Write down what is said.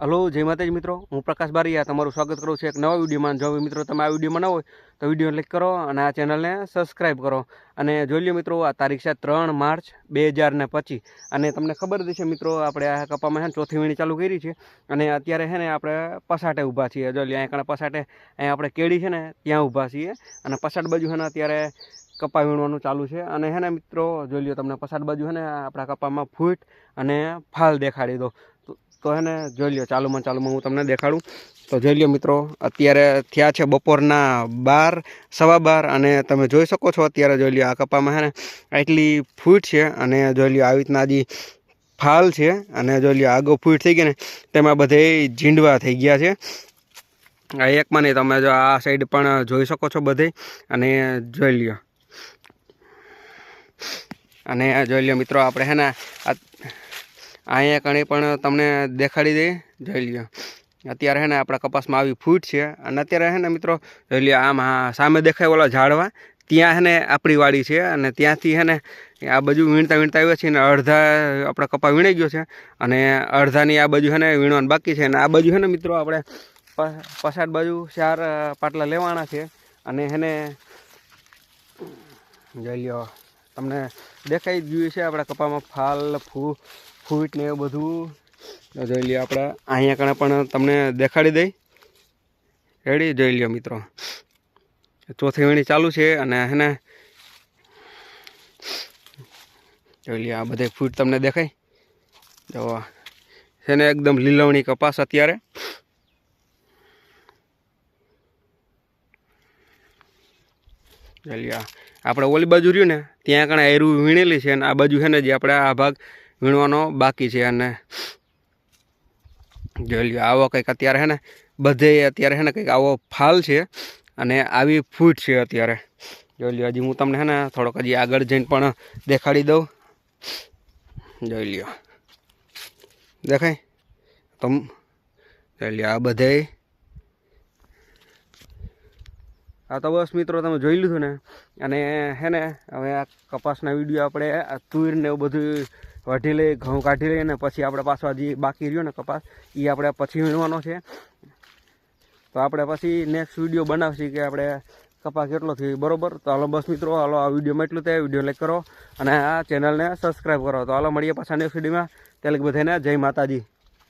Hello, જય માતાજી મિત્રો. હું પ્રકાશ બારીયા તમારું સ્વાગત કરું છું એક નવા વિડીયોમાં. જો મિત્રો તમે આ વિડીયોમાં ન હોય, તો વીડિયો ક્લિક કરો અને આ ચેનલને સબસ્ક્રાઈબ કરો. અને જોઈ લો મિત્રો, આ તારીખ છે ત્રણ માર્ચ બે હજાર ને પચીસ. અને તમને ખબર જ છે મિત્રો, આપણે આ કપામાં છે ચોથી વીણી ચાલુ કરી છે. અને અત્યારે છે ને આપણે પસાટે ઊભા છીએ. જો લ્યો અહીંયા પસાટે અહીંયા આપણે કેળી છે ને, ત્યાં ઊભા છીએ. અને પસાટ બાજુ છે ને અત્યારે કપા વીણવાનું ચાલુ છે. અને હે ને મિત્રો જોઈ લો તમને પસાટ બાજુ છે ને આપણા કપામાં ફૂટ અને ફાલ દેખાડી દો. તો- હે ને, જોઈ લ્યો, ચાલુમાં ચાલુમાં હું તમને દેખાડું. તો જોઈ લ્યો મિત્રો, અત્યારે થયા છે બપોરના બાર, સવા બાર, અને તમે જોઈ શકો છો અત્યારે જોઈ લ્યો આ કપામાં હે ને, આટલી ફૂટ છે અને જોઈ લ્યો આવી રીતના હજી ફાલ છે અને જોઈ લ્યો આગો ફૂટ થઈ ગઈ ને, તેમાં બધે ઝીંડવા થઈ ગયા છે. આ એકમાં નહીં, તમે જો આ સાઈડ પણ જોઈ શકો છો બધે, અને જોઈ લ્યો. અને જોઈ લ્યો મિત્રો, આપણે હે ને અહીંયા કણે પણ તમને દેખાડી દઈએ જોઈ લ્યો. અત્યારે હે ને આપણા કપાસમાં આવી ફૂટ છે. અને અત્યારે હે ને મિત્રો, જોઈ લ્યો, આમ સામે દેખાય ઓલા ઝાડવા. ત્યાં હે ને આપણી વાડી છે અને ત્યાંથી હે ને આ બાજુ વીણતા વીણતા આવ્યા છીએ ને અડધા આપણા કપા વીણાઈ ગયો છે અને અડધાની આ બાજુ હે ને વીણવાનું બાકી છે. અને આ બાજુ હે ને મિત્રો, આપણે પછાડ બાજુ ચાર પાટલા લેવાના છે. અને હેને જોઈ લ્યો, તમને દેખાઈ જ ગયું છે આપણા કપામાં ફાલ, ફૂ ફૂટ ને એવું બધું. જોઈ લઈએ આપણે, અહીંયા કણે પણ તમને દેખાડી દઈ. રેડી? જોઈ લ્યો મિત્રો. ચોથી વીણી ચાલુ છે અને એને જોઈ લઈએ આ બધે ફૂટ તમને દેખાય. જો છે ને એકદમ લીલવણી કપાસ અત્યારે. જોઈ લઈએ આપણે ઓલી બાજુ રહ્યું ને, ત્યાં કણે એરું વીણેલી છે અને આ બાજુ છે ને જે આપણે આ ભાગ વીણવાનો બાકી છે અને જોઈ લ્યો, આવો કંઈક અત્યારે છે ને, બધે અત્યારે હે ને કંઈક આવો ફાલ છે અને આવી ફૂટ છે અત્યારે. જોઈ લ્યો, હજી હું તમને છે ને થોડોક હજી આગળ જઈને પણ દેખાડી દઉં. જોઈ લ્યો. દેખાય? તમ જોઈ લ્યો, આ બધે. આ તો બસ મિત્રો, તમે જોઈ લીધું ને. અને હે ને, હવે આ કપાસના વીડિયો આપણે આ તુર ને એવું બધું વાઢી લઈ ઘઉં કાઢી લઈએ ને પછી આપણે પાછો જે બાકી રહ્યો ને કપાસ એ આપણે પછી વીણવાનો છે. તો આપણે પછી નેક્સ્ટ વીડિયો બનાવશું કે આપણે કપાસ કેટલો થયો બરોબર? તો હાલો બસ મિત્રો, હાલો આ વિડીયોમાં એટલું થાય. વીડિયો લાઈક કરો અને આ ચેનલને સબસ્ક્રાઈબ કરો. તો હાલો મળીએ પાછા નેક્સ્ટ વિડીયોમાં ત્યાં બધાને જય માતાજી.